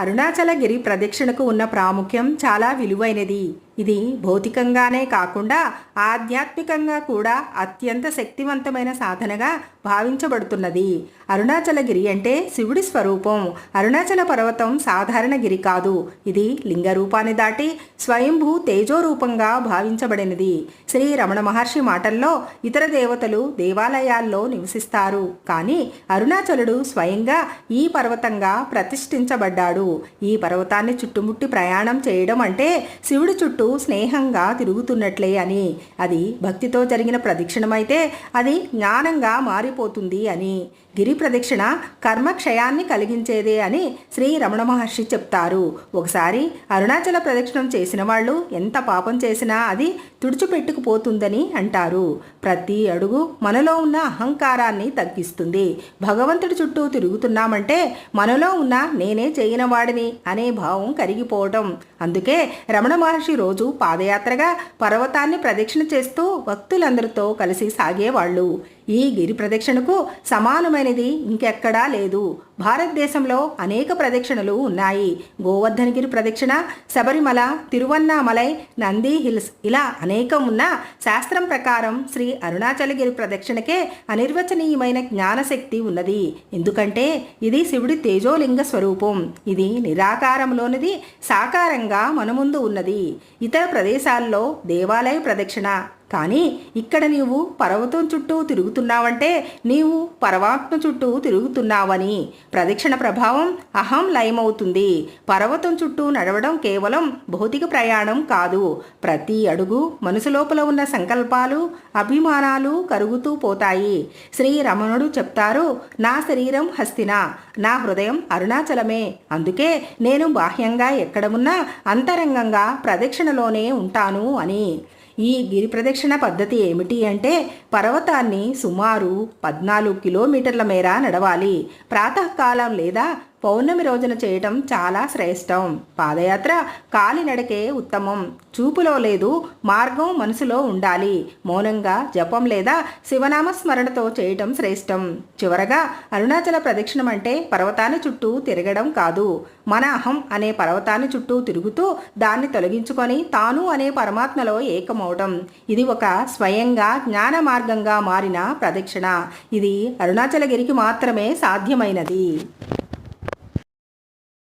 అరుణాచలగిరి ప్రదక్షిణకు ఉన్న ప్రాముఖ్యం చాలా విలువైనది. ఇది భౌతికంగానే కాకుండా ఆధ్యాత్మికంగా కూడా అత్యంత శక్తివంతమైన సాధనగా భావించబడుతున్నది. అరుణాచలగిరి అంటే శివుడి స్వరూపం. అరుణాచల పర్వతం సాధారణ గిరి కాదు. ఇది లింగ రూపాన్ని దాటి స్వయంభూ తేజోరూపంగా భావించబడినది. శ్రీ రమణ మహర్షి మాటల్లో ఇతర దేవతలు దేవాలయాల్లో నివసిస్తారు. కానీ అరుణాచలుడు స్వయంగా ఈ పర్వతంగా ప్రతిష్ఠించబడ్డాడు. ఈ పర్వతాన్ని చుట్టుముట్టి ప్రయాణం చేయడం అంటే శివుడి చుట్టూ స్నేహంగా తిరుగుతున్నట్లే అని. అది భక్తితో జరిగిన ప్రదక్షిణమైతే అది జ్ఞానంగా మారిపోతుంది అని. గిరి ప్రదక్షిణ కర్మక్షయాన్ని కలిగించేదే అని శ్రీ రమణ మహర్షి చెప్తారు. ఒకసారి అరుణాచల ప్రదక్షిణం చేసిన వాళ్ళు ఎంత పాపం చేసినా అది తుడిచిపెట్టుకుపోతుందని అంటారు. ప్రతి అడుగు మనలో ఉన్న అహంకారాన్ని తగ్గిస్తుంది. భగవంతుడి చుట్టూ తిరుగుతున్నామంటే మనలో ఉన్న నేనే చేయనవాడిని అనే భావం కరిగిపోవటం. అందుకే రమణ మహర్షి రోజు పాదయాత్రగా పర్వతాన్ని ప్రదక్షిణ చేస్తూ భక్తులందరితో కలిసి సాగేవాళ్ళు. ఈ గిరి ప్రదక్షిణకు సమానమైన సమానమైనది ఇంకెక్కడా లేదు. భారతదేశంలో అనేక ప్రదక్షిణలు ఉన్నాయి. గోవర్ధనగిరి ప్రదక్షిణ శబరిమల తిరువన్నామలై నంది హిల్స్ ఇలా అనేకం ఉన్న శాస్త్రం ప్రకారం శ్రీ అరుణాచలగిరి ప్రదక్షిణకే అనిర్వచనీయమైన జ్ఞానశక్తి ఉన్నది. ఎందుకంటే ఇది శివుడి తేజోలింగ స్వరూపం. ఇది నిరాకారంలోనిది సాకారంగా మన ముందు ఉన్నది. ఇతర ప్రదేశాల్లో దేవాలయ ప్రదక్షిణ కానీ ఇక్కడ నీవు పర్వతం చుట్టూ తిరుగుతున్నావంటే నీవు పరమాత్మ చుట్టూ తిరుగుతున్నావని. ప్రదక్షిణ ప్రభావం అహం లయమవుతుంది. పర్వతం చుట్టూ నడవడం కేవలం భౌతిక ప్రయాణం కాదు. ప్రతి అడుగు మనసు లోపల ఉన్న సంకల్పాలు అభిమానాలు కరుగుతూ పోతాయి. శ్రీ రమణుడు చెప్తారు నా శరీరం హస్తిన నా హృదయం అరుణాచలమే. అందుకే నేను బాహ్యంగా ఎక్కడ ఉన్నా అంతరంగంగా ప్రదక్షిణలోనే ఉంటాను అని. ఈ గిరి ప్రదక్షిణ పద్ధతి ఏమిటి అంటే పర్వతాన్ని సుమారు పద్నాలుగు కిలోమీటర్ల మేర నడవాలి. ప్రాతకాలం లేదా పౌర్ణమి రోజున చేయటం చాలా శ్రేష్టం. పాదయాత్ర కాలినడకే ఉత్తమం. చూపులో లేదు మార్గం మనసులో ఉండాలి. మౌనంగా జపం లేదా శివనామ స్మరణతో చేయటం శ్రేష్టం. చివరగా అరుణాచల ప్రదక్షిణం అంటే పర్వతాన్ని చుట్టూ తిరగడం కాదు. మన అహం అనే పర్వతాన్ని చుట్టూ తిరుగుతూ దాన్ని తొలగించుకొని తాను అనే పరమాత్మలో ఏకమవటం. ఇది ఒక స్వయంగా జ్ఞాన మార్గంగా మారిన ప్రదక్షిణ. ఇది అరుణాచలగిరికి మాత్రమే సాధ్యమైనది.